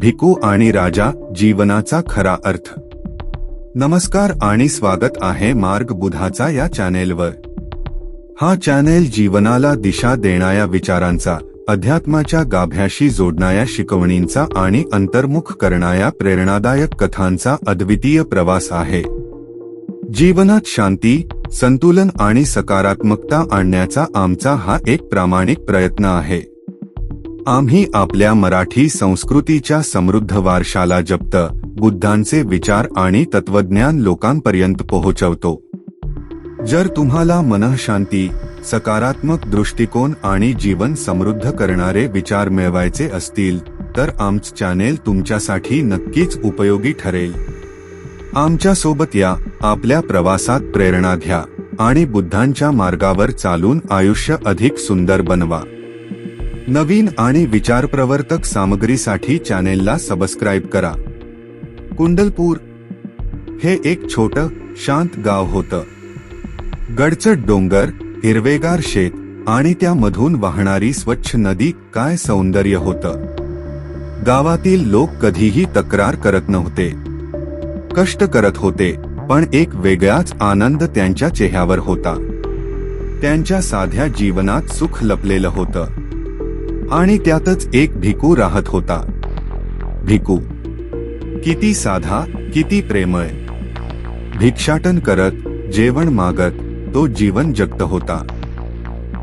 भिकू आणि राजा जीवनाचा खरा अर्थ. नमस्कार आणि स्वागत आहे मार्ग बुधाचा या चॅनेलवर. हा चॅनेल जीवनाला दिशा देणाऱ्या विचारांचा अध्यात्माच्या गाभ्याशी जोडणाऱ्या शिकवणींचा आणि अंतर्मुख करणाऱ्या प्रेरणादायक कथांचा अद्वितीय प्रवास आहे. जीवनात शांती संतुलन आणि सकारात्मकता आणण्याचा आमचा हा एक प्रामाणिक प्रयत्न आहे. आम्ही आपल्या मराठी संस्कृतीच्या समृद्ध वारशाला जप्त बुद्धांचे विचार आणि तत्वज्ञान लोकांपर्यंत पोहोचवतो. जर तुम्हाला मनःशांती सकारात्मक दृष्टिकोन आणि जीवन समृद्ध करणारे विचार मिळवायचे असतील तर आमचं चॅनेल तुमच्यासाठी नक्कीच उपयोगी ठरेल. आमच्यासोबत या आपल्या प्रवासात प्रेरणा घ्या आणि बुद्धांच्या मार्गावर चालून आयुष्य अधिक सुंदर बनवा. नवीन आणि विचारप्रवर्तक सामग्रीसाठी चॅनेलला सबस्क्राईब करा. कुंडलपूर हे एक छोट शांत गाव होतं. गडचट डोंगर हिरवेगार शेत आणि त्यामधून वाहणारी स्वच्छ नदी काय सौंदर्य होतं. गावातील लोक कधीही तक्रार करत नव्हते. कष्ट करत होते पण एक वेगळाच आनंद त्यांच्या चेहऱ्यावर होता. त्यांच्या साध्या जीवनात सुख लपलेलं होतं. आणि त्यातच एक भिकू राहत होता. भिकू किती साधा किती प्रेमळ. भिक्षाटन करत जेवण मागत तो जीवन जगत होता.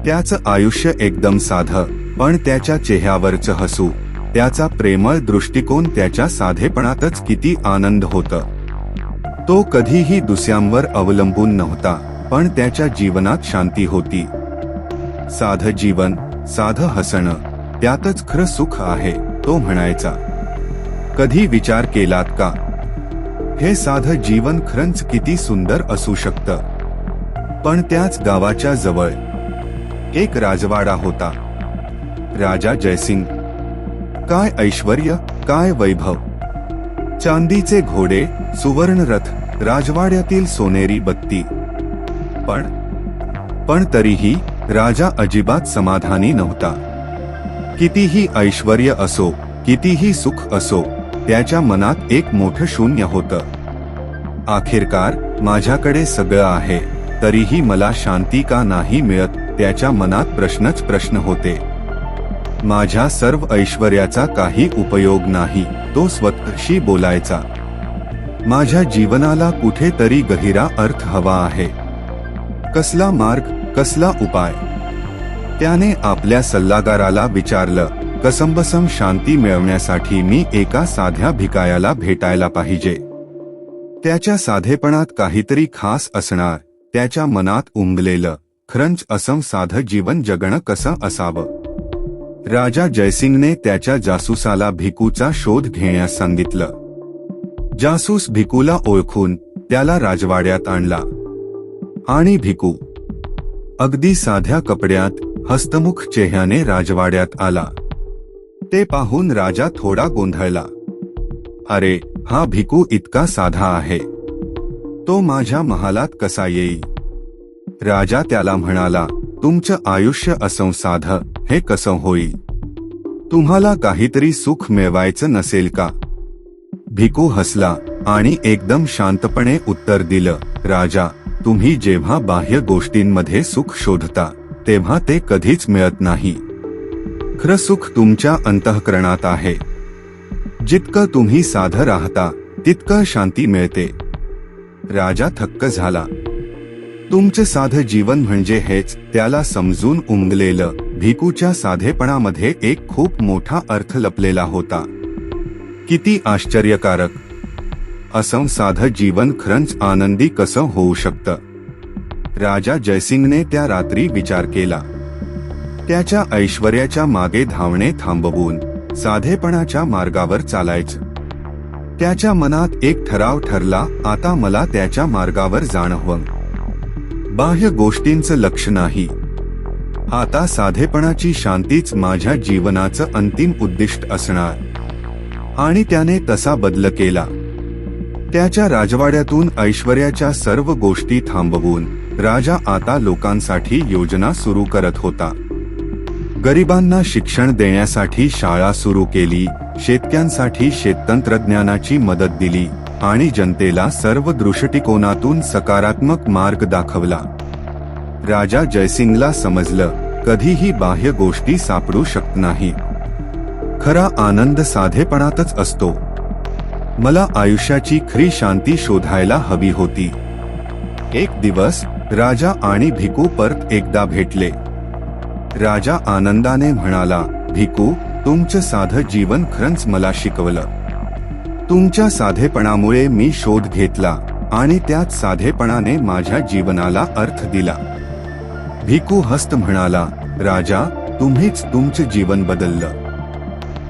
त्याचं आयुष्य एकदम साधं पण त्याच्या चेहऱ्यावरचं हसू त्याचा प्रेमळ दृष्टिकोन त्याच्या साधेपणातच किती आनंद होत. तो कधीही दुसऱ्यांवर अवलंबून नव्हता पण त्याच्या जीवनात शांती होती. साध जीवन साध हसणं त्यातच खरं सुख आहे तो म्हणायचा. कधी विचार केलात का? हे साधं जीवन खरंच किती सुंदर असू शकतं. पण त्याच गावाच्या जवळ एक राजवाडा होता. राजा जयसिंग. काय ऐश्वर काय वैभव. चांदीचे घोडे सुवर्ण रथ राजवाड्यातील सोनेरी बत्ती. पण पण तरीही राजा अजिबात समाधानी नव्हता. कितीही ऐश्वर असो कितीही सुख असो त्याच्या मनात एक मोठं शून्य होतं. आखिरकार माझ्याकडे सगळं आहे तरीही मला शांती का नाही मिळत त्याच्या मनात प्रश्नच प्रश्न होते. माझ्या सर्व ऐश्वर्याचा काही उपयोग नाही तो स्वतःशी बोलायचा. माझ्या जीवनाला कुठेतरी गहिरा अर्थ हवा आहे. कसला मार्ग कसला उपाय? त्याने आपल्या सल्लागाराला विचारलं कसंबसम शांती मिळवण्यासाठी मी एका साध्या भिकायाला भेटायला पाहिजे. त्याच्या साधेपणात काहीतरी खास असणार त्याच्या मनात उमगलेलं खरंच असं साधं जीवन जगणं कसं असावं? राजा जयसिंगने त्याच्या जासूसाला भिकूचा शोध घेण्यास सांगितलं. जासूस भिकूला ओळखून त्याला राजवाड्यात आणला. आणि भिकू अगदी साध्या कपड्यात हस्तमुख चेह्याने राजवाड्यात आला. ते पाहून राजा थोडा गोंधळला. अरे हा भिकू इतका साधा आहे. तो माझ्या महालात कसा येईल? राजा त्याला म्हणाला तुमचं आयुष्य असं साध हे कसं होईल? तुम्हाला काहीतरी सुख मिळवायचं नसेल का? भिकू हसला आणि एकदम शांतपणे उत्तर दिलं राजा तुम्ही जेव्हा बाह्य गोष्टींमध्ये सुख शोधता तेव्हा ते कधीच मिळत नाही. खरं सुख तुमच्या अंतःकरणात आहे. जितकं तुम्ही साधं राहता तितकं शांती मिळते. राजा थक्क झाला. तुमचं साधं जीवन म्हणजे हेच त्याला समजून उमगलेलं भिकूच्या साधेपणामध्ये एक खूप मोठा अर्थ लपलेला होता. किती आश्चर्यकारक. असं साधं जीवन खरंच आनंदी कसं होऊ शकतं? राजा जयसिंगने त्या रात्री विचार केला. त्याच्या ऐश्वर्याच्या मागे धावणे थांबवून साधेपणाच्या मार्गावर चालायचं. त्याच्या मनात एक ठराव ठरला आता मला त्याच्या मार्गावर जाणवं. बाह्य गोष्टींचं लक्ष नाही. आता साधेपणाची शांतीच माझ्या जीवनाचं अंतिम उद्दिष्ट असणार. आणि त्याने तसा बदल केला. त्याच्या राजवाड्यातून ऐश्वर्याच्या सर्व गोष्टी थांबवून राजा आता लोकांसाठी योजना सुरू करत होता. गरिबांना शिक्षण देण्यासाठी शाळा सुरू केली शेतकऱ्यांसाठी शेततंत्रज्ञानाची मदत दिली आणि जनतेला सर्व दृष्टिकोनातून सकारात्मक मार्ग दाखवला. राजा जयसिंगला समजलं कधीही बाह्य गोष्टी सापडू शकत नाही. खरा आनंद साधेपणातच असतो. मला आयुष्याची खरी शांती शोधायला हवी होती. एक दिवस राजा आणि भिकू परत एकदा भेटले. राजा आनंदाने म्हणाला भिकू तुमचं साधं जीवन खरंच मला शिकवलं. तुमच्या साधेपणामुळे मी शोध घेतला आणि त्यात साधेपणाने माझ्या जीवनाला अर्थ दिला. भिकू हस्त म्हणाला राजा तुम्हीच तुमचे जीवन बदललं.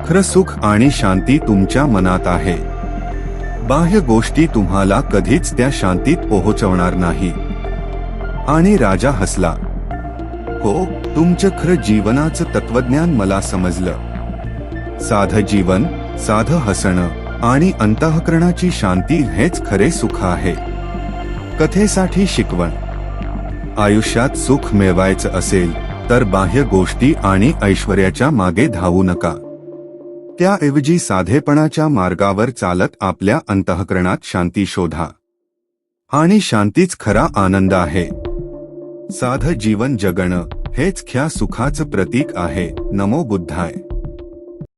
खरं सुख आणि शांती तुमच्या मनात आहे. बाह्य गोष्टी तुम्हाला कधीच त्या शांतीत पोहोचवणार नाही. आणि राजा हसला. हो तुमचं खरं जीवनाचं तत्वज्ञान मला समजलं. साधं जीवन साधं हसणं आणि अंतःकरणाची शांती हेच खरे सुख आहे. कथेसाठी शिकवण. आयुष्यात सुख मिळवायचं असेल तर बाह्य गोष्टी आणि ऐश्वर्याच्या मागे धावू नका. त्याऐवजी साधेपणाच्या मार्गावर चालत आपल्या अंतःकरणात शांती शोधा. आणि शांतीच खरा आनंद आहे. साधं जीवन जगणं हेच ख्या सुखाचं प्रतीक आहे. नमो बुद्धाय.